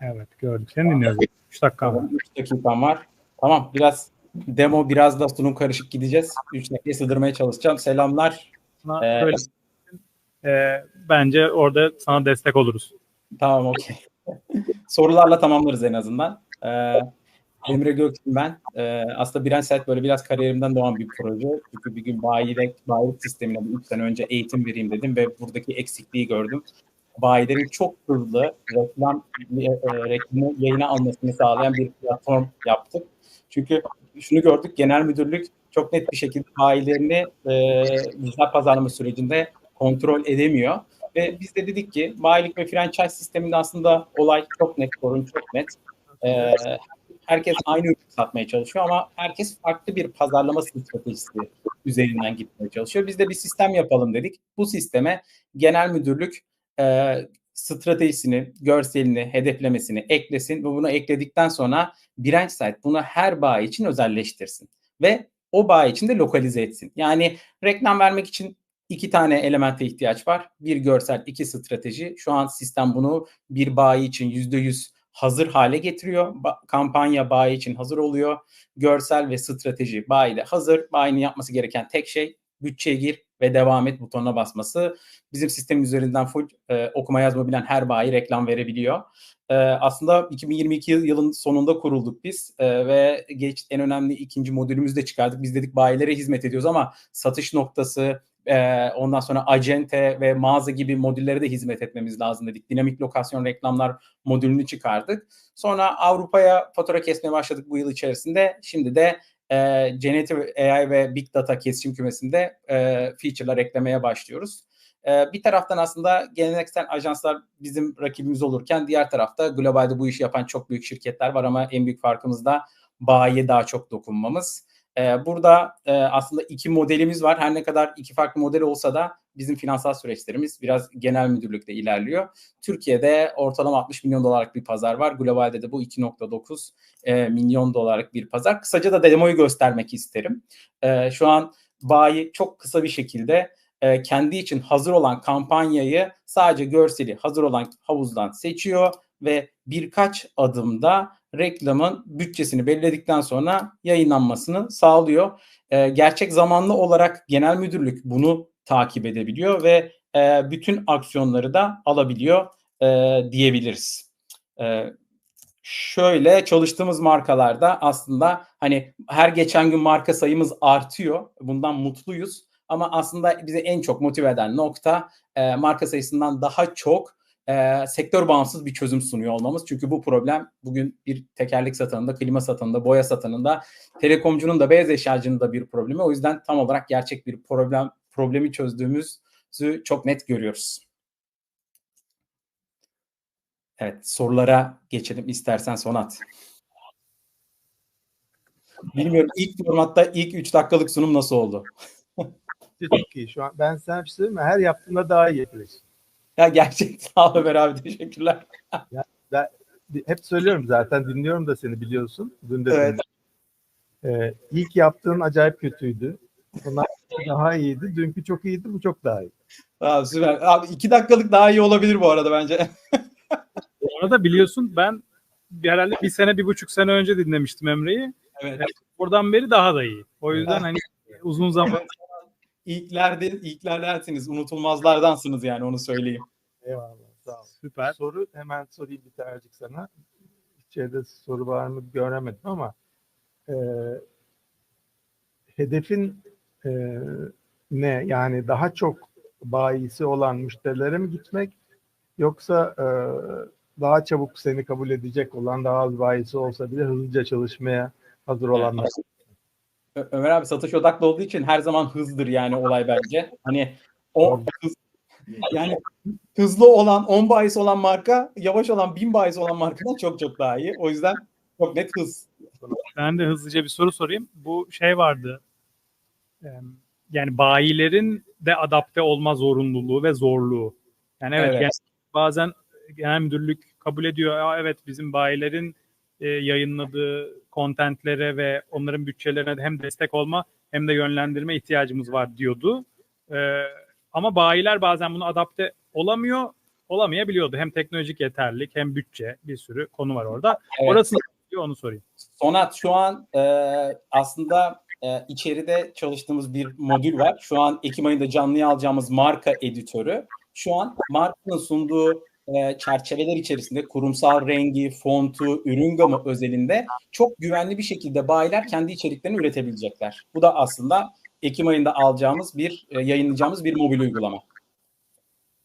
Evet gördük. Seni dinliyoruz. 3 dakika var. 3 dakikam var. Tamam biraz demo biraz da sunum karışık gideceğiz. 3 dakikaya sığdırmaya çalışacağım. Selamlar. Sana Ee, e, bence orada sana destek oluruz. Tamam okey. Sorularla tamamlarız en azından. Ee, Emre Gökçin ben. Ee, aslında Birenset böyle biraz kariyerimden doğan bir proje. Çünkü bir gün bayilik, bayilik sistemine 3 sene önce eğitim vereyim dedim ve buradaki eksikliği gördüm. Bayilerin çok hızlı reklam e, e, reklamı yayına almasını sağlayan bir platform yaptık. Çünkü şunu gördük, genel müdürlük çok net bir şekilde bayilerini e, güzel pazarlama sürecinde kontrol edemiyor. Ve biz de dedik ki bayilik ve franchise sisteminde aslında olay çok net, sorun çok net. Ee, herkes aynı ürünü satmaya çalışıyor ama herkes farklı bir pazarlama stratejisi üzerinden gitmeye çalışıyor. Biz de bir sistem yapalım dedik. Bu sisteme genel müdürlük e, stratejisini, görselini, hedeflemesini eklesin ve bunu ekledikten sonra branch site bunu her bayi için özelleştirsin ve o bayi için de lokalize etsin. Yani reklam vermek için iki tane elemente ihtiyaç var. Bir görsel, iki strateji. Şu an sistem bunu bir bayi için yüzde yüz hazır hale getiriyor. Ba- kampanya bayi için hazır oluyor. Görsel ve strateji bayide hazır. Bayinin yapması gereken tek şey bütçeye gir ve devam et butonuna basması. Bizim sistem üzerinden full e, okuma yazma bilen her bayi reklam verebiliyor. E, aslında 2022 yılın sonunda kurulduk biz e, ve geç en önemli ikinci modülümüzü de çıkardık. Biz dedik bayilere hizmet ediyoruz ama satış noktası, e, ondan sonra acente ve mağaza gibi modüllere de hizmet etmemiz lazım dedik. Dinamik lokasyon reklamlar modülünü çıkardık. Sonra Avrupa'ya fatura kesmeye başladık bu yıl içerisinde. Şimdi de e, Generative AI ve Big Data kesişim kümesinde e, feature'lar eklemeye başlıyoruz. E, bir taraftan aslında geleneksel ajanslar bizim rakibimiz olurken diğer tarafta globalde bu işi yapan çok büyük şirketler var ama en büyük farkımız da bayiye daha çok dokunmamız. Ee, burada e, aslında iki modelimiz var. Her ne kadar iki farklı model olsa da bizim finansal süreçlerimiz biraz genel müdürlükte ilerliyor. Türkiye'de ortalama 60 milyon dolarlık bir pazar var. Globalde de bu 2.9 e, milyon dolarlık bir pazar. Kısaca da demoyu göstermek isterim. E, şu an bayi çok kısa bir şekilde kendi için hazır olan kampanyayı sadece görseli hazır olan havuzdan seçiyor ve birkaç adımda reklamın bütçesini belirledikten sonra yayınlanmasını sağlıyor. E, gerçek zamanlı olarak genel müdürlük bunu takip edebiliyor ve e, bütün aksiyonları da alabiliyor e, diyebiliriz. E, şöyle çalıştığımız markalarda aslında hani her geçen gün marka sayımız artıyor. Bundan mutluyuz. Ama aslında bizi en çok motive eden nokta e, marka sayısından daha çok e, sektör bağımsız bir çözüm sunuyor olmamız. Çünkü bu problem bugün bir tekerlek satanında, klima satanında, boya satanında, telekomcunun da beyaz eşyacının da bir problemi. O yüzden tam olarak gerçek bir problem problemi çözdüğümüzü çok net görüyoruz. Evet, sorulara geçelim istersen Sonat. Bilmiyorum ilk formatta ilk 3 dakikalık sunum nasıl oldu? Çok iyi şu an. Ben sana şey? Her yaptığında daha iyi yapıyorsun. Ya gerçek sağ ol Ömer abi teşekkürler. Hep söylüyorum zaten dinliyorum da seni biliyorsun. Dün de Evet. Ee, ilk yaptığın acayip kötüydü. Bunlar daha iyiydi. Dünkü çok iyiydi. Bu çok daha iyi. Abi süper. Abi 2 dakikalık daha iyi olabilir bu arada bence. Bu arada biliyorsun ben herhalde bir sene, bir buçuk sene önce dinlemiştim Emre'yi. evet. Buradan beri daha da iyi. O yüzden hani uzun zaman İlklerde, ilklerdensiniz. Unutulmazlardansınız yani onu söyleyeyim. Eyvallah. Sağ ol. süper. Soru hemen sorayım bir tanecik sana. İçeride soru var mı göremedim ama e, hedefin e, ne? Yani daha çok bayisi olan müşterilere mi gitmek yoksa e, daha çabuk seni kabul edecek olan daha az bayisi olsa bile hızlıca çalışmaya hazır olanlar. Ö- Ömer abi satış odaklı olduğu için her zaman hızdır yani olay bence. Hani o hız, yani hızlı olan 10 bahis olan marka yavaş olan 1000 bahis olan markadan çok çok daha iyi. O yüzden çok net hız. Ben de hızlıca bir soru sorayım. Bu şey vardı. Yani bayilerin de adapte olma zorunluluğu ve zorluğu. Yani evet, Evet. gen- bazen genel müdürlük kabul ediyor. "Aa, evet bizim bayilerin e, yayınladığı kontentlere ve onların bütçelerine hem destek olma hem de yönlendirme ihtiyacımız var diyordu. E, ama bayiler bazen bunu adapte olamıyor. olamayabiliyordu. Hem teknolojik yeterlilik hem bütçe bir sürü konu var orada. Evet. Orası onu sorayım. Sonat şu an e, aslında e, içeride çalıştığımız bir modül var. Şu an Ekim ayında canlıya alacağımız marka editörü. Şu an markanın sunduğu e, çerçeveler içerisinde kurumsal rengi, fontu, ürün gamı özelinde çok güvenli bir şekilde bayiler kendi içeriklerini üretebilecekler. Bu da aslında Ekim ayında alacağımız bir e, yayınlayacağımız bir mobil uygulama.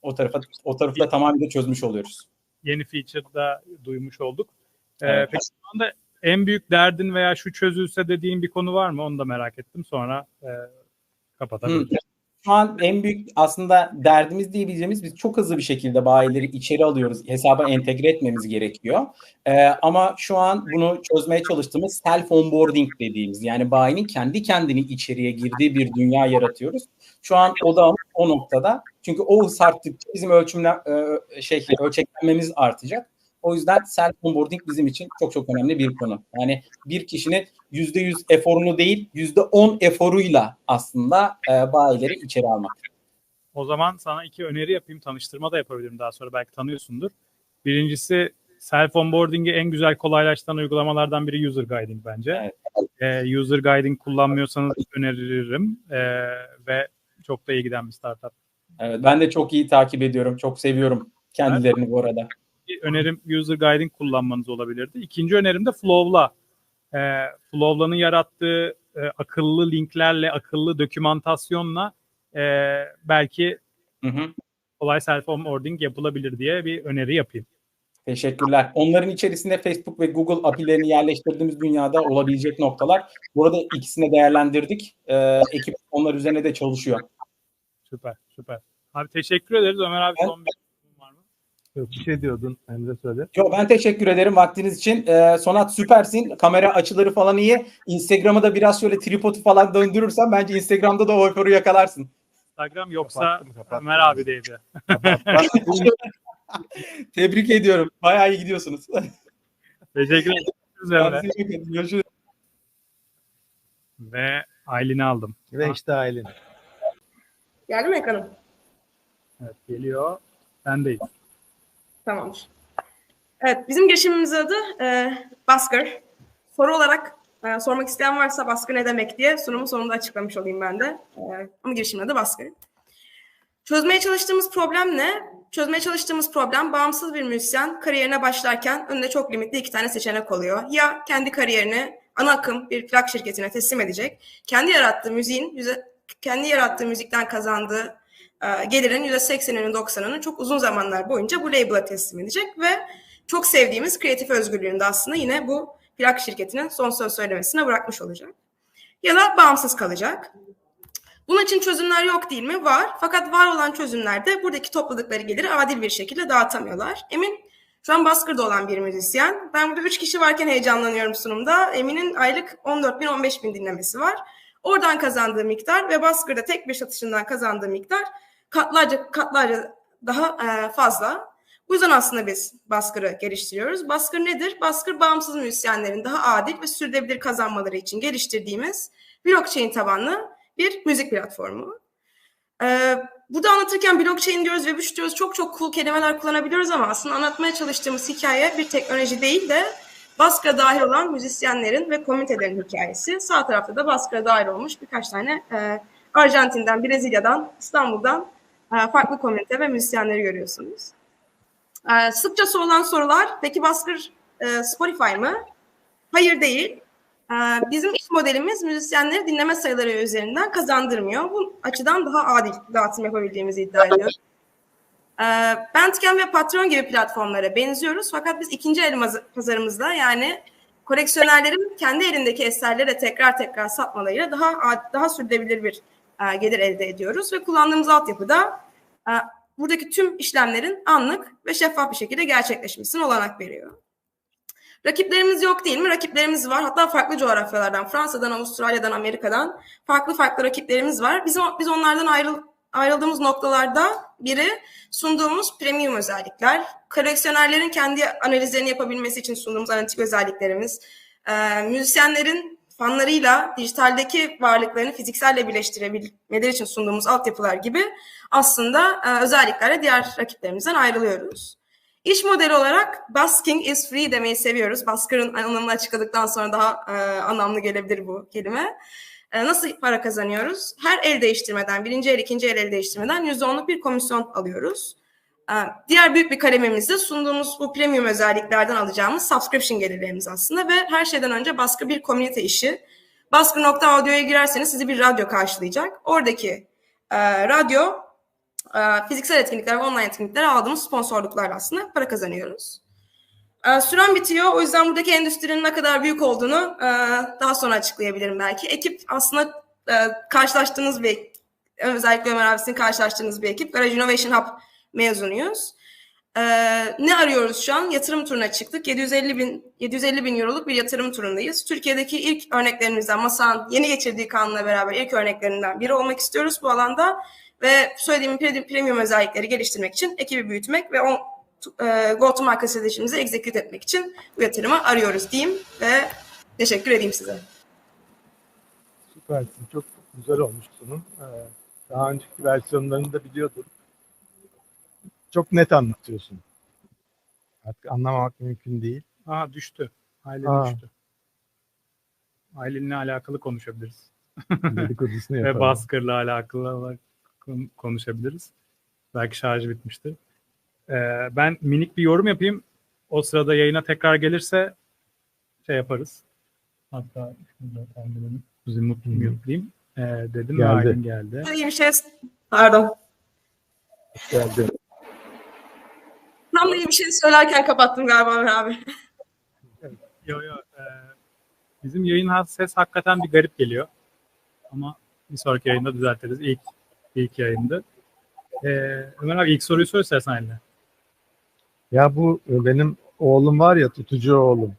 O tarafa o tarafı da tamamen çözmüş oluyoruz. Yeni feature'da duymuş olduk. Ee, Evet. peki şu anda en büyük derdin veya şu çözülse dediğin bir konu var mı? Onu da merak ettim. Sonra e, kapatabiliriz. Hı. Şu an en büyük aslında derdimiz diyebileceğimiz biz çok hızlı bir şekilde bayileri içeri alıyoruz. Hesaba entegre etmemiz gerekiyor. Ee, ama şu an bunu çözmeye çalıştığımız self onboarding dediğimiz yani bayinin kendi kendini içeriye girdiği bir dünya yaratıyoruz. Şu an o da o noktada. Çünkü o hız arttıkça bizim ölçümler e, şey ölçeklenmemiz artacak. O yüzden self onboarding bizim için çok çok önemli bir konu. Yani bir kişinin %100 eforunu değil %10 eforuyla aslında e, bayileri içeri almak. O zaman sana iki öneri yapayım. Tanıştırma da yapabilirim daha sonra. Belki tanıyorsundur. Birincisi self onboarding'i en güzel kolaylaştıran uygulamalardan biri user guiding bence. Ee, user guiding kullanmıyorsanız öneririm. Ee, ve çok da iyi giden bir startup. Evet, ben de çok iyi takip ediyorum. Çok seviyorum kendilerini bu arada. Bir önerim user guiding kullanmanız olabilirdi. İkinci önerim de Flow'la. Ee, Flow'la'nın yarattığı e, akıllı linklerle, akıllı dokümantasyonla e, belki Hı hı. kolay self onboarding yapılabilir diye bir öneri yapayım. Teşekkürler. Onların içerisinde Facebook ve Google API'lerini yerleştirdiğimiz dünyada olabilecek noktalar. Burada ikisini değerlendirdik. Ee, ekip onlar üzerine de çalışıyor. Süper, süper. Abi teşekkür ederiz. Ömer abi Ben- son bir? Yok, bir şey diyordun Emre söyle. Yo, ben teşekkür ederim vaktiniz için. Ee, Sonat süpersin. Kamera açıları falan iyi. Instagram'a da biraz şöyle tripodu falan döndürürsen bence Instagram'da da o yakalarsın. Instagram yoksa Kapattım, kapattım. Ömer abideydi. Tebrik ediyorum. Bayağı iyi gidiyorsunuz. Teşekkür. Görüşürüz. Ve Aylin'i aldım. Ve işte Aylin. Geldi mi ekranım? Evet geliyor. Bendeyiz. Tamamdır. Evet, bizim girişimimizin adı e, Baskır. Soru olarak e, sormak isteyen varsa Baskır ne demek diye sunumun sonunda açıklamış olayım ben de. E, ama girişimin adı Baskır. Çözmeye çalıştığımız problem ne? Çözmeye çalıştığımız problem bağımsız bir müzisyen kariyerine başlarken önünde çok limitli iki tane seçenek oluyor. Ya kendi kariyerini ana akım bir plak şirketine teslim edecek, kendi yarattığı müziğin, kendi yarattığı müzikten kazandığı gelirin %80'inin 90'ını çok uzun zamanlar boyunca bu label'a teslim edecek ve çok sevdiğimiz kreatif özgürlüğünü de aslında yine bu plak şirketinin son söz söylemesine bırakmış olacak. Ya da bağımsız kalacak. Bunun için çözümler yok değil mi? Var. Fakat var olan çözümlerde buradaki topladıkları geliri adil bir şekilde dağıtamıyorlar. Emin şu an Baskır'da olan bir müzisyen. Ben burada üç kişi varken heyecanlanıyorum sunumda. Emin'in aylık 14 bin 15 bin dinlemesi var. Oradan kazandığı miktar ve Baskır'da tek bir satışından kazandığı miktar katlarca katlarca daha e, fazla. Bu yüzden aslında biz Baskır'ı geliştiriyoruz. Baskır nedir? Baskır bağımsız müzisyenlerin daha adil ve sürdürülebilir kazanmaları için geliştirdiğimiz blockchain tabanlı bir müzik platformu. Ee, burada anlatırken blockchain diyoruz, Web3 diyoruz, çok çok cool kelimeler kullanabiliyoruz ama aslında anlatmaya çalıştığımız hikaye bir teknoloji değil de Baskı'ya dahil olan müzisyenlerin ve komünitelerin hikayesi. Sağ tarafta da Baskı'ya dahil olmuş birkaç tane e, Arjantin'den, Brezilya'dan, İstanbul'dan farklı komünite ve müzisyenleri görüyorsunuz. E, sıkça sorulan sorular, peki Baskır e, Spotify mı? Hayır değil. E, bizim iş modelimiz müzisyenleri dinleme sayıları üzerinden kazandırmıyor. Bu açıdan daha adil dağıtım yapabildiğimizi iddia ediyoruz. Bandcamp ve Patreon gibi platformlara benziyoruz fakat biz ikinci el pazarımızda yani koleksiyonerlerin kendi elindeki eserleri tekrar tekrar satmalarıyla daha daha sürdürülebilir bir e, gelir elde ediyoruz ve kullandığımız altyapıda e, buradaki tüm işlemlerin anlık ve şeffaf bir şekilde gerçekleşmesine olanak veriyor. Rakiplerimiz yok değil mi? Rakiplerimiz var. Hatta farklı coğrafyalardan, Fransa'dan, Avustralya'dan, Amerika'dan farklı farklı rakiplerimiz var. Biz, biz onlardan ayrıl, ayrıldığımız noktalarda biri sunduğumuz premium özellikler, koleksiyonerlerin kendi analizlerini yapabilmesi için sunduğumuz analitik özelliklerimiz, e, müzisyenlerin fanlarıyla dijitaldeki varlıklarını fizikselle birleştirebilmeleri için sunduğumuz altyapılar gibi aslında e, özelliklerle diğer rakiplerimizden ayrılıyoruz. İş modeli olarak busking is free demeyi seviyoruz. Busker'ın anlamını açıkladıktan sonra daha e, anlamlı gelebilir bu kelime. E, nasıl para kazanıyoruz? Her el değiştirmeden, birinci el, ikinci el el değiştirmeden %10'luk bir komisyon alıyoruz. E, diğer büyük bir kalemimiz sunduğumuz bu premium özelliklerden alacağımız subscription gelirlerimiz aslında ve her şeyden önce Baskı bir komünite işi. Baskı.audio'ya girerseniz sizi bir radyo karşılayacak. Oradaki e, radyo e, fiziksel etkinlikler ve online etkinliklere aldığımız sponsorluklarla aslında para kazanıyoruz. E, Süren bitiyor. O yüzden buradaki endüstrinin ne kadar büyük olduğunu e, daha sonra açıklayabilirim belki. Ekip aslında e, karşılaştığınız bir özellikle Ömer abisinin karşılaştığınız bir ekip. Garage Innovation Hub mezunuyuz. E, ne arıyoruz şu an? Yatırım turuna çıktık. 750 bin 750 bin euroluk bir yatırım turundayız. Türkiye'deki ilk örneklerimizden Masa'nın yeni geçirdiği kanunla beraber ilk örneklerinden biri olmak istiyoruz bu alanda ve söylediğim pre- premium özellikleri geliştirmek için ekibi büyütmek ve on, e, go to market stratejimizi execute etmek için bu yatırımı arıyoruz diyeyim ve teşekkür edeyim size. Süpersin. Çok güzel olmuş sunum. Ee, Daha önceki versiyonlarını da biliyordum. Çok net anlatıyorsun. Artık anlamamak mümkün değil. Aha düştü. Aylin Aa. düştü. Aylin'le alakalı konuşabiliriz. Dedikodusunu Ve yapalım. Basker'la alakalı olarak kon- konuşabiliriz. Belki şarjı bitmiştir. Ee, ben minik bir yorum yapayım. O sırada yayına tekrar gelirse şey yaparız. Hatta kendimi Zimut Hı mute'layayım. Ee, dedim Geldi. geldi. İyi bir şey pardon. Geldi. Tam da iyi bir şey söylerken kapattım galiba Ömer abi. Yo yo. e, bizim yayın ses hakikaten bir garip geliyor. Ama bir sonraki yayında düzeltiriz. İlk ilk yayında. Ee, Ömer abi ilk soruyu sor istersen Aylin'e. Ya bu e, benim oğlum var ya tutucu oğlum.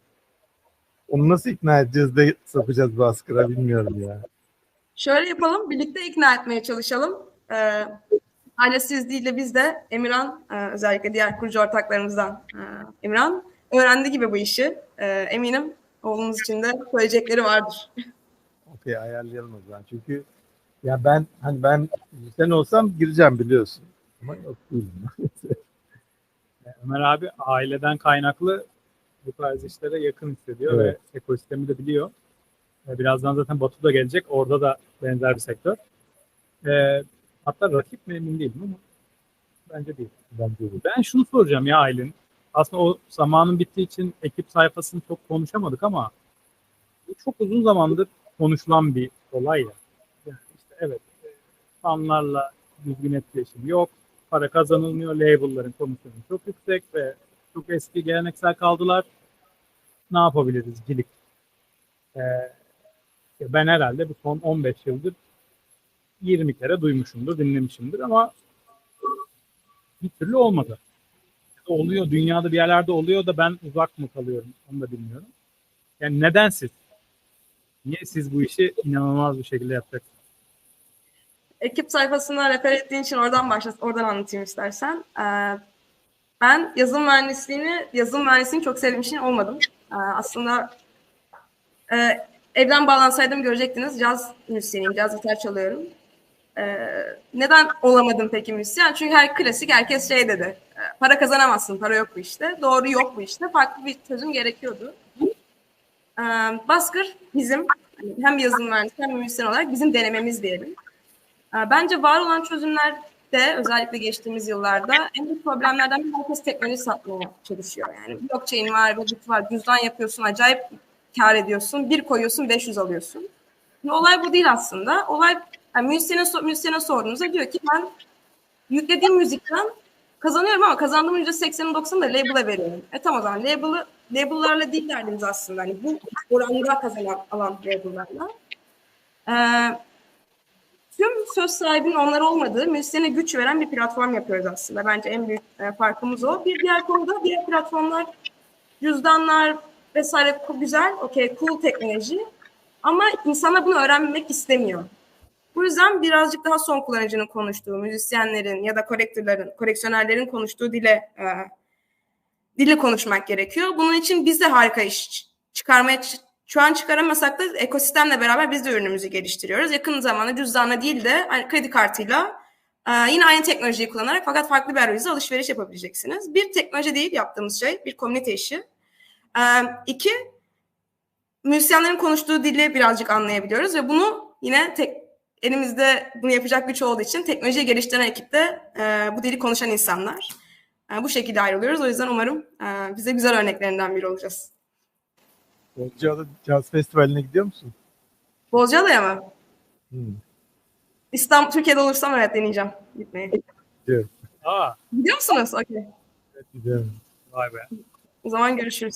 Onu nasıl ikna edeceğiz de sokacağız baskıra bilmiyorum ya. Şöyle yapalım, birlikte ikna etmeye çalışalım. Ee, ailesiz değil de biz de Emirhan, e, özellikle diğer kurucu ortaklarımızdan e, Emirhan öğrendi gibi bu işi. E, eminim oğlumuz için de söyleyecekleri vardır. Okey ayarlayalım o zaman. Çünkü ya ben hani ben sen olsam gireceğim biliyorsun. Ama yok değilim. Ömer abi aileden kaynaklı bu tarz işlere yakın hissediyor Evet. ve ekosistemi de biliyor. Birazdan zaten Batu da gelecek. Orada da benzer bir sektör. Ee, hatta rakip mi emin değilim ama bence değil. ben değilim. Ben şunu soracağım ya Aylin. Aslında o zamanın bittiği için ekip sayfasını çok konuşamadık ama bu çok uzun zamandır konuşulan bir olay ya. Yani işte evet e, fanlarla düzgün etkileşim yok. Para kazanılmıyor. Label'ların komisyonu çok yüksek ve çok eski geleneksel kaldılar. Ne yapabiliriz Gilik? Ee, ben herhalde bu son 15 yıldır 20 kere duymuşumdur, dinlemişimdir ama bir türlü olmadı. Oluyor, dünyada bir yerlerde oluyor da ben uzak mı kalıyorum onu da bilmiyorum. Yani neden siz? Niye siz bu işi inanılmaz bir şekilde yapacaksınız? Ekip sayfasına refer ettiğin için oradan başla, oradan anlatayım istersen. Ee, ben yazılım mühendisliğini, yazılım mühendisliğini çok sevdiğim için olmadım. Ee, aslında e, evden bağlansaydım görecektiniz caz müzisyeniyim, caz gitar çalıyorum. Ee, neden olamadım peki müzisyen? Çünkü her klasik herkes şey dedi. e, Para kazanamazsın, para yok bu işte. Doğru yok bu işte. Farklı bir çözüm gerekiyordu. Ee, Baskır bizim hem yazılım mühendisi hem müzisyen olarak bizim denememiz diyelim. Ee, Bence var olan çözümlerde özellikle geçtiğimiz yıllarda en büyük problemlerden bir herkes teknoloji satmaya çalışıyor. Yani blockchain var, Reddit var, cüzdan yapıyorsun, acayip kar ediyorsun. Bir koyuyorsun, 500 alıyorsun. Olay bu değil aslında. Olay yani müzisyene, müzisyene sorduğunuzda diyor ki ben yüklediğim müzikten kazanıyorum ama kazandığım %80'i 90'ını da label'a veriyorum. E tamam o zaman label'ı, label'larla değil derdimiz aslında. Hani bu oranda kazanan alan label'larla. Ee, tüm söz sahibinin onlar olmadığı müzisyene güç veren bir platform yapıyoruz aslında. Bence en büyük e, farkımız o. Bir diğer konuda diğer platformlar cüzdanlar vesaire güzel, okey, cool teknoloji. Ama insanlar bunu öğrenmek istemiyor. Bu yüzden birazcık daha son kullanıcının konuştuğu, müzisyenlerin ya da kolektörlerin, koleksiyonerlerin konuştuğu dile e, dili konuşmak gerekiyor. Bunun için biz de harika iş çıkarmaya Şu an çıkaramasak da ekosistemle beraber biz de ürünümüzü geliştiriyoruz. Yakın zamanda cüzdanla değil de kredi kartıyla e, yine aynı teknolojiyi kullanarak fakat farklı bir arayüzle alışveriş yapabileceksiniz. Bir teknoloji değil yaptığımız şey, bir komünite işi. E, iki, müzisyenlerin konuştuğu dili birazcık anlayabiliyoruz ve bunu yine tek, elimizde bunu yapacak güç olduğu için teknolojiyi geliştiren ekipte e, bu dili konuşan insanlar. E, bu şekilde ayrılıyoruz. O yüzden umarım e, bize güzel örneklerinden biri olacağız. Bozcaada Caz Festivali'ne gidiyor musun? Bozcaada'ya mı? Hmm. İstanbul, Türkiye'de olursam evet deneyeceğim gitmeyi. Aa, Gidiyor musunuz? Okey. Evet, gidiyorum. vay be. O zaman görüşürüz.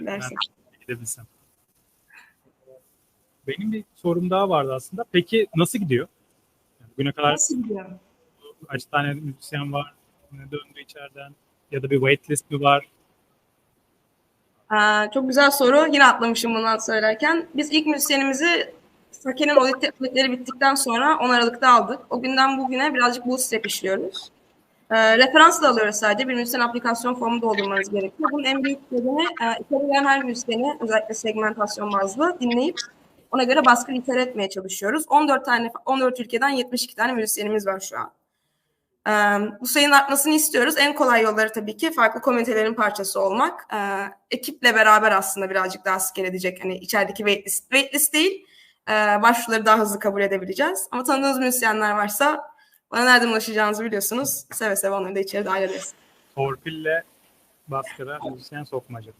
Ben Dersin. gidebilsem. Benim bir sorum daha vardı aslında. Peki nasıl gidiyor? Yani bugüne kadar Nasıl gidiyor? kaç tane müzisyen var? Ne döndü içeriden? Ya da bir waitlist mi var? Aa, çok güzel soru. Yine atlamışım bundan söylerken. Biz ilk müzisyenimizi Sake'nin auditleri bittikten sonra 10 Aralık'ta aldık. O günden bugüne birazcık bootstrap işliyoruz. Ee, referans da alıyoruz sadece. Bir müzisyen aplikasyon formu doldurmanız gerekiyor. Bunun en büyük nedeni e, içeri her müzisyeni özellikle segmentasyon bazlı dinleyip ona göre baskı iter etmeye çalışıyoruz. 14 tane 14 ülkeden 72 tane müzisyenimiz var şu an. Ee, bu sayının artmasını istiyoruz. En kolay yolları tabii ki farklı komünitelerin parçası olmak. Ee, ekiple beraber aslında birazcık daha scale edecek. Hani içerideki waitlist, waitlist değil, e, başvuruları daha hızlı kabul edebileceğiz. Ama tanıdığınız müzisyenler varsa bana nereden ulaşacağınızı biliyorsunuz. Seve seve onları da içeri dahil ederiz. Torpille baskıra müzisyen sokmaca.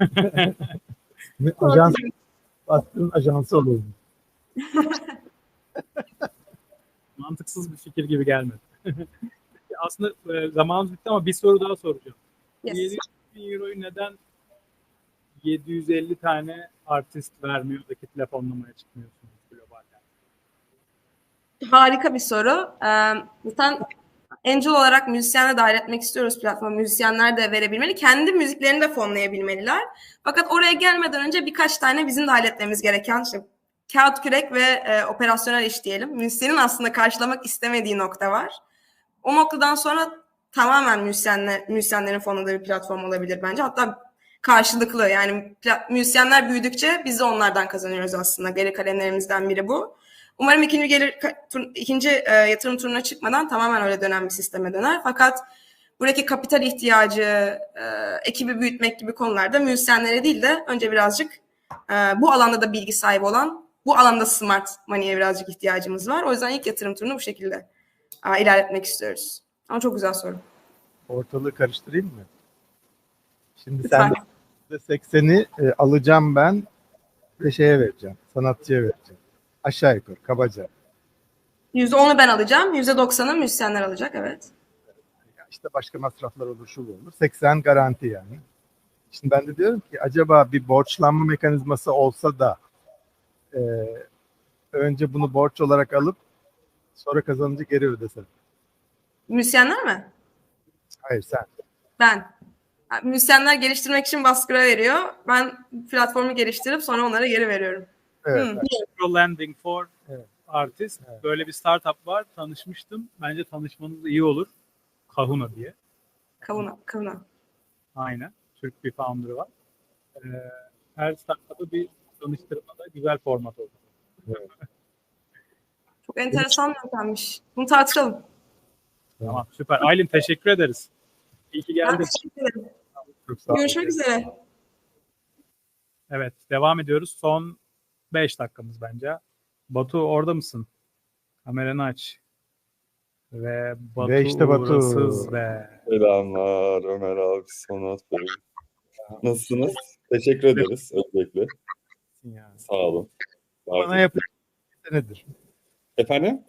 Ne- Ajans, Baskın ajansı olur. Mantıksız bir fikir gibi gelmedi. Aslında e, zamanımız bitti ama bir soru daha soracağım. Yes. 700 bin euroyu neden 750 tane artist vermiyor da ki telefonlamaya çıkmıyorsunuz globalden? Harika bir soru. Ee, zaten Angel olarak müzisyenle dahil etmek istiyoruz platforma. Müzisyenler de verebilmeli. Kendi müziklerini de fonlayabilmeliler. Fakat oraya gelmeden önce birkaç tane bizim dahil etmemiz gereken işte kağıt kürek ve e, operasyonel iş diyelim. Müzisyenin aslında karşılamak istemediği nokta var. O noktadan sonra tamamen müzisyenler, müzisyenlerin fonladığı bir platform olabilir bence. Hatta karşılıklı yani müzisyenler büyüdükçe biz de onlardan kazanıyoruz aslında. Geri kalemlerimizden biri bu. Umarım ikinci gelir tur- ikinci e, yatırım turuna çıkmadan tamamen öyle dönen bir sisteme döner. Fakat buradaki kapital ihtiyacı, e, ekibi büyütmek gibi konularda müzisyenlere değil de önce birazcık e, bu alanda da bilgi sahibi olan, bu alanda smart money'e birazcık ihtiyacımız var. O yüzden ilk yatırım turunu bu şekilde e, ilerletmek istiyoruz. Ama çok güzel soru. Ortalığı karıştırayım mı? Şimdi Lütfen. sen de 80'i e, alacağım ben ve şeye vereceğim. Sanatçıya vereceğim. Aşağı yukarı kabaca. %10'u ben alacağım, %90'ı müzisyenler alacak evet. İşte başka masraflar olur şu olur. 80 garanti yani. Şimdi ben de diyorum ki acaba bir borçlanma mekanizması olsa da e, önce bunu borç olarak alıp sonra kazanınca geri ödesen. Müzisyenler mi? Hayır sen. Ben. Müzisyenler geliştirmek için baskıra veriyor. Ben platformu geliştirip sonra onlara geri veriyorum. Evet. Hmm. Pro Landing for Evet. Artist. Evet. Böyle bir startup var. Tanışmıştım. Bence tanışmanız iyi olur. Kahuna diye. Kavuna, kavuna. Aynen. Türk bir founder'ı var. Ee, her startup'ı bir tanıştırmada güzel format oldu. Çok enteresan bir yöntemmiş. Bunu tartışalım. Tamam süper. Aylin teşekkür ederiz. İyi ki Ben geldin. teşekkür ederim. Görüşmek üzere. Evet devam ediyoruz. Son 5 dakikamız bence. Batu orada mısın? Kameranı aç. Ve Batu, Ve işte Batu. uğrasız be. Selamlar Ömer abi, Sonat Bey. Nasılsınız? Teşekkür ederiz öncelikle. Yani. Sağ olun. Bana yapacak bir senedir. Efendim?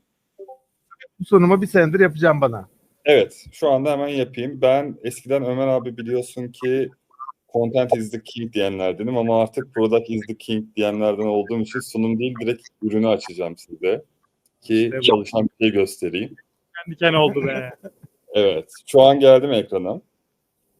Bu sunumu bir senedir yapacağım bana. Evet, şu anda hemen yapayım. Ben eskiden Ömer abi biliyorsun ki content is the king diyenlerdenim ama artık product is the king diyenlerden olduğum için sunum değil direkt ürünü açacağım size. Ki Evet. çalışan bir şey göstereyim. Kendi diken oldu be. Evet, şu an geldim ekrana.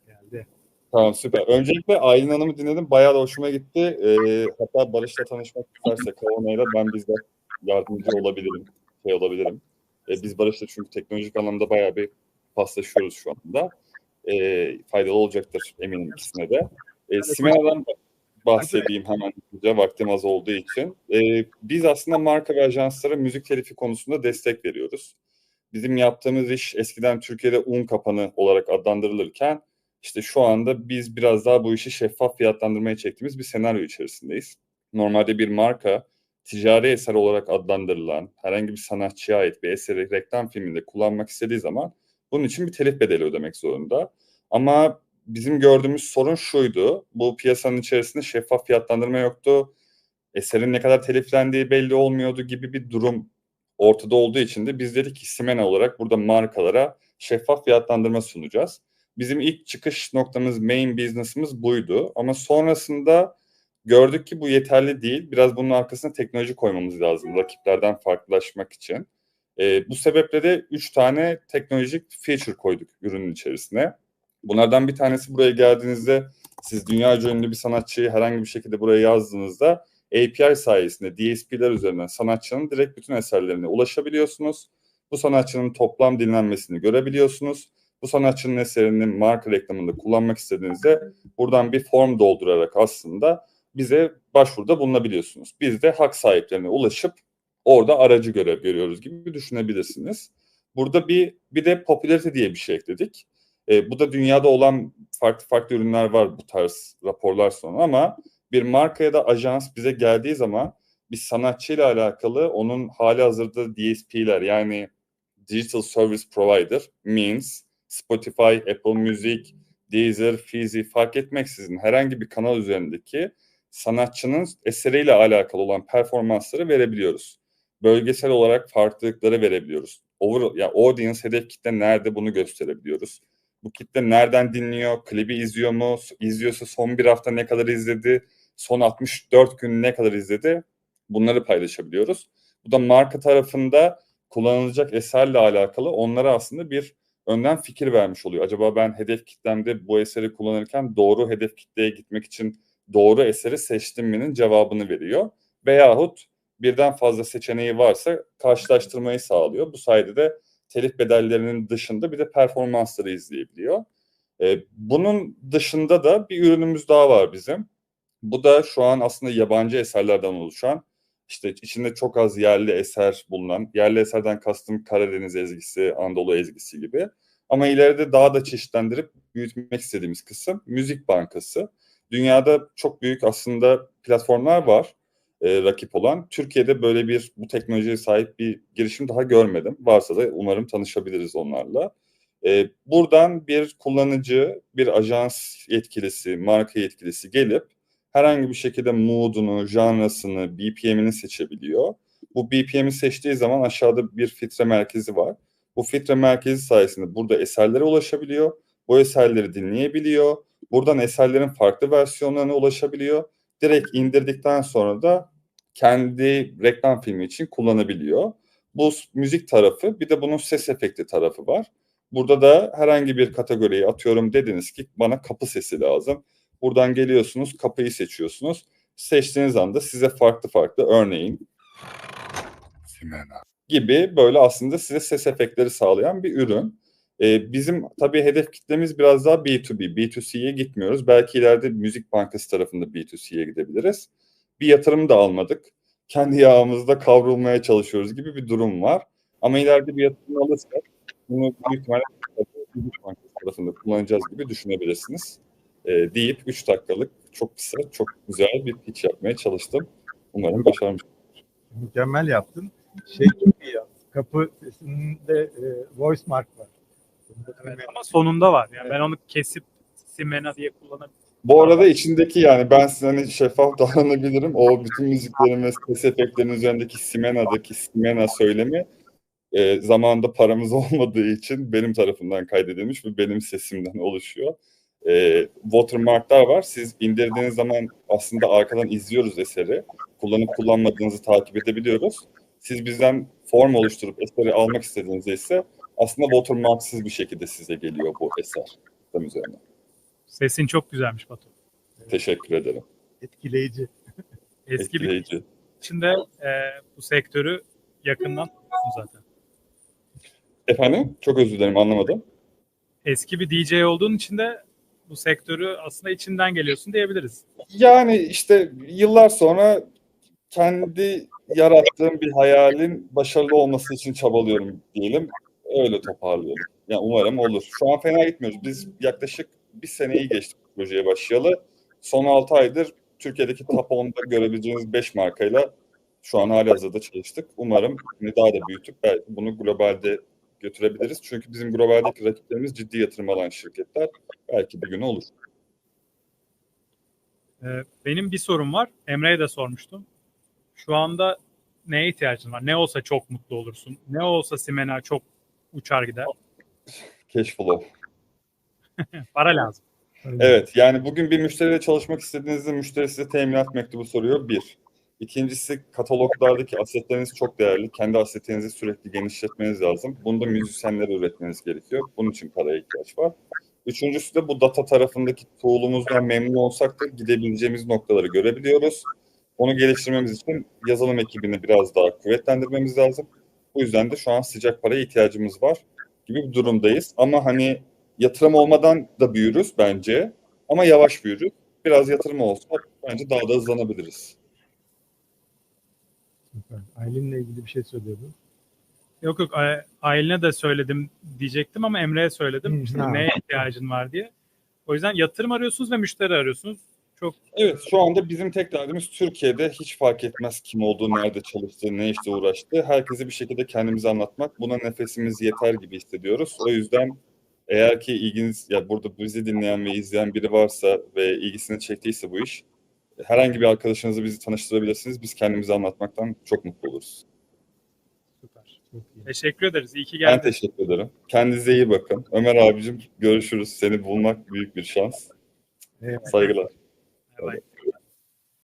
Geldi. Tamam süper. Öncelikle Aylin Hanım'ı dinledim. Bayağı da hoşuma gitti. Ee, hatta Barış'la tanışmak isterse Kavuna'yla ben bizzat yardımcı olabilirim. Şey olabilirim. Ee, biz Barış'la çünkü teknolojik anlamda bayağı bir paslaşıyoruz şu anda. Ee, faydalı olacaktır eminim ikisine de. Ee, Simena'dan bahsedeyim hemen hızlıca vaktim az olduğu için. Ee, biz aslında marka ve ajanslara müzik telifi konusunda destek veriyoruz. Bizim yaptığımız iş eskiden Türkiye'de un kapanı olarak adlandırılırken işte şu anda biz biraz daha bu işi şeffaf fiyatlandırmaya çektiğimiz bir senaryo içerisindeyiz. Normalde bir marka ticari eser olarak adlandırılan herhangi bir sanatçıya ait bir eseri reklam filminde kullanmak istediği zaman bunun için bir telif bedeli ödemek zorunda. Ama bizim gördüğümüz sorun şuydu. Bu piyasanın içerisinde şeffaf fiyatlandırma yoktu. Eserin ne kadar teliflendiği belli olmuyordu gibi bir durum ortada olduğu için de biz dedik ki Simena olarak burada markalara şeffaf fiyatlandırma sunacağız. Bizim ilk çıkış noktamız, main business'ımız buydu. Ama sonrasında gördük ki bu yeterli değil. Biraz bunun arkasına teknoloji koymamız lazım rakiplerden farklılaşmak için. Ee, bu sebeple de 3 tane teknolojik feature koyduk ürünün içerisine. Bunlardan bir tanesi buraya geldiğinizde siz dünyaca ünlü bir sanatçıyı herhangi bir şekilde buraya yazdığınızda API sayesinde DSP'ler üzerinden sanatçının direkt bütün eserlerine ulaşabiliyorsunuz. Bu sanatçının toplam dinlenmesini görebiliyorsunuz. Bu sanatçının eserini marka reklamında kullanmak istediğinizde buradan bir form doldurarak aslında bize başvuruda bulunabiliyorsunuz. Biz de hak sahiplerine ulaşıp orada aracı görev görüyoruz gibi düşünebilirsiniz. Burada bir bir de popülarite diye bir şey ekledik. E, bu da dünyada olan farklı farklı ürünler var bu tarz raporlar sonra ama bir marka ya da ajans bize geldiği zaman bir sanatçıyla alakalı onun hali hazırda DSP'ler yani Digital Service Provider means Spotify, Apple Music, Deezer, Fizi fark etmeksizin herhangi bir kanal üzerindeki sanatçının eseriyle alakalı olan performansları verebiliyoruz. Bölgesel olarak farklılıkları verebiliyoruz. Over, ya audience hedef kitle nerede bunu gösterebiliyoruz. Bu kitle nereden dinliyor, klibi izliyor mu, izliyorsa son bir hafta ne kadar izledi, son 64 gün ne kadar izledi bunları paylaşabiliyoruz. Bu da marka tarafında kullanılacak eserle alakalı onlara aslında bir önden fikir vermiş oluyor. Acaba ben hedef kitlemde bu eseri kullanırken doğru hedef kitleye gitmek için doğru eseri seçtim mi'nin cevabını veriyor. Veyahut birden fazla seçeneği varsa karşılaştırmayı sağlıyor. Bu sayede de telif bedellerinin dışında bir de performansları izleyebiliyor. Ee, bunun dışında da bir ürünümüz daha var bizim. Bu da şu an aslında yabancı eserlerden oluşan, işte içinde çok az yerli eser bulunan, yerli eserden kastım Karadeniz ezgisi, Anadolu ezgisi gibi. Ama ileride daha da çeşitlendirip büyütmek istediğimiz kısım Müzik Bankası. Dünyada çok büyük aslında platformlar var e, rakip olan. Türkiye'de böyle bir bu teknolojiye sahip bir girişim daha görmedim. Varsa da umarım tanışabiliriz onlarla. E, buradan bir kullanıcı, bir ajans yetkilisi, marka yetkilisi gelip herhangi bir şekilde mood'unu, janrasını, BPM'ini seçebiliyor. Bu BPM'i seçtiği zaman aşağıda bir filtre merkezi var. Bu filtre merkezi sayesinde burada eserlere ulaşabiliyor. Bu eserleri dinleyebiliyor. Buradan eserlerin farklı versiyonlarına ulaşabiliyor. Direkt indirdikten sonra da kendi reklam filmi için kullanabiliyor. Bu müzik tarafı bir de bunun ses efekti tarafı var. Burada da herhangi bir kategoriyi atıyorum dediniz ki bana kapı sesi lazım. Buradan geliyorsunuz kapıyı seçiyorsunuz. Seçtiğiniz anda size farklı farklı örneğin gibi böyle aslında size ses efektleri sağlayan bir ürün. Ee, bizim tabii hedef kitlemiz biraz daha B2B, B2C'ye gitmiyoruz. Belki ileride müzik bankası tarafında B2C'ye gidebiliriz. Bir yatırım da almadık. Kendi yağımızda kavrulmaya çalışıyoruz gibi bir durum var. Ama ileride bir yatırım alırsak bunu büyük ihtimalle müzik bankası tarafında kullanacağız gibi düşünebilirsiniz. Ee, deyip 3 dakikalık çok kısa, çok güzel bir pitch yapmaya çalıştım. Umarım başarmış. Mükemmel yaptın. Şey iyi yaptın. Kapı sesinde e, voice mark var. Evet, ama sonunda var. Yani ben onu kesip Simena diye kullanabilirim. Bu arada içindeki yani ben size hani şeffaf davranabilirim. O bütün müziklerin ve ses efektlerinin üzerindeki Simena'daki Simena söylemi e, zamanında paramız olmadığı için benim tarafından kaydedilmiş ve benim sesimden oluşuyor. E, watermarklar var. Siz indirdiğiniz zaman aslında arkadan izliyoruz eseri. Kullanıp kullanmadığınızı takip edebiliyoruz. Siz bizden form oluşturup eseri almak istediğinizde ise aslında watermarksız bir şekilde size geliyor bu eser. Tam üzerine. Sesin çok güzelmiş Batu. Teşekkür ederim. Etkileyici. Eski bir Etkileyici. içinde e, bu sektörü yakından zaten. Efendim? Çok özür dilerim anlamadım. Eski bir DJ olduğun için de bu sektörü aslında içinden geliyorsun diyebiliriz. Yani işte yıllar sonra kendi yarattığım bir hayalin başarılı olması için çabalıyorum diyelim. Öyle toparlıyorum. Yani umarım olur. Şu an fena gitmiyoruz. Biz yaklaşık bir seneyi geçtik projeye başlayalı. Son 6 aydır Türkiye'deki top 10'da görebileceğiniz 5 markayla şu an hali hazırda çalıştık. Umarım daha da büyütüp bunu globalde götürebiliriz. Çünkü bizim globaldeki rakiplerimiz ciddi yatırım alan şirketler. Belki bir gün olur. Ee, benim bir sorum var. Emre'ye de sormuştum. Şu anda neye ihtiyacın var? Ne olsa çok mutlu olursun? Ne olsa Simena çok uçar gider? Cash flow. Para lazım. Evet yani bugün bir müşteriyle çalışmak istediğinizde müşteri size teminat mektubu soruyor bir. İkincisi kataloglardaki asetleriniz çok değerli. Kendi asetlerinizi sürekli genişletmeniz lazım. Bunu da müzisyenlere üretmeniz gerekiyor. Bunun için paraya ihtiyaç var. Üçüncüsü de bu data tarafındaki tool'umuzdan memnun olsak da gidebileceğimiz noktaları görebiliyoruz. Onu geliştirmemiz için yazılım ekibini biraz daha kuvvetlendirmemiz lazım. Bu yüzden de şu an sıcak paraya ihtiyacımız var gibi bir durumdayız. Ama hani yatırım olmadan da büyürüz bence. Ama yavaş büyürüz. Biraz yatırım olsa bence daha da hızlanabiliriz. Süper. Aylin'le ilgili bir şey söylüyordun. Yok yok Aylin'e de söyledim diyecektim ama Emre'ye söyledim. Hı, İşte neye ihtiyacın var diye. O yüzden yatırım arıyorsunuz ve müşteri arıyorsunuz. Çok Evet şu anda bizim tek derdimiz Türkiye'de hiç fark etmez kim olduğu, nerede çalıştığı, ne işte uğraştığı. Herkese bir şekilde kendimizi anlatmak. Buna nefesimiz yeter gibi hissediyoruz. O yüzden eğer ki ilginiz, ya burada bizi dinleyen ve izleyen biri varsa ve ilgisini çektiyse bu iş, herhangi bir arkadaşınızı bizi tanıştırabilirsiniz. Biz kendimizi anlatmaktan çok mutlu oluruz. süper. Teşekkür ederiz. İyi ki Ben geldin. teşekkür ederim. Kendinize iyi bakın. Ömer abicim görüşürüz. Seni bulmak büyük bir şans. Saygılar. Bye-bye.